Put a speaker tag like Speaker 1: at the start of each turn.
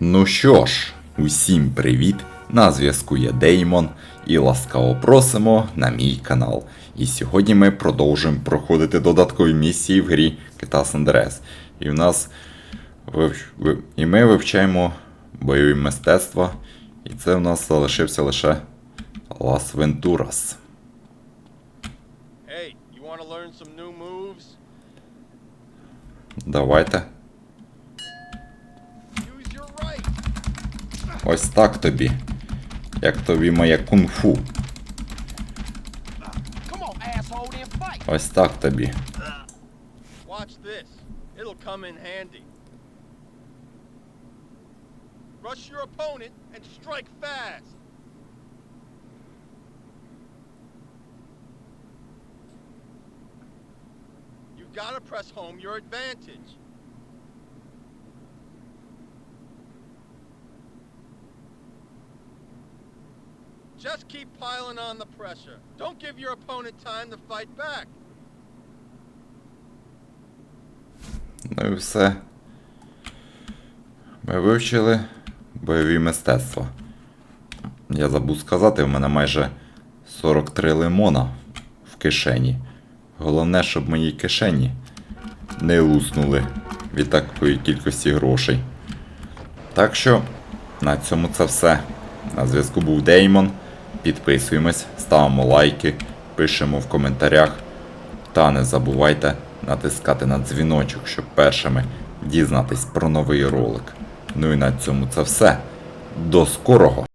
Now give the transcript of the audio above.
Speaker 1: Ну що ж, усім привіт! На зв'язку є Деймон і ласкаво просимо на мій канал. І сьогодні ми продовжуємо проходити додаткові місії в грі GTA San І в нас і ми вивчаємо бойові мистецтва. І це в нас залишився лише Лас Вентурас.
Speaker 2: Hey,
Speaker 1: Ось так тобі. Як тобі моє кунг-фу.
Speaker 2: Come on, asshole, then fight.
Speaker 1: Ось так тобі.
Speaker 2: Watch this. It'll come in handy. Rush your opponent and strike fast. You gotta press home your advantage. Just keep piling on the pressure. Don't give your opponent time to fight back.
Speaker 1: Ну і все. Ми вивчили бойові мистецтва. Я забув сказати, в мене майже 43 лимона в кишені. Головне, щоб мої кишені не луснули від такої кількості грошей. Так що, на цьому це все. На зв'язку був Деймон. Підписуємось, ставимо лайки, пишемо в коментарях. Та не забувайте натискати на дзвіночок, щоб першими дізнатись про новий ролик. Ну і на цьому це все. До скорого!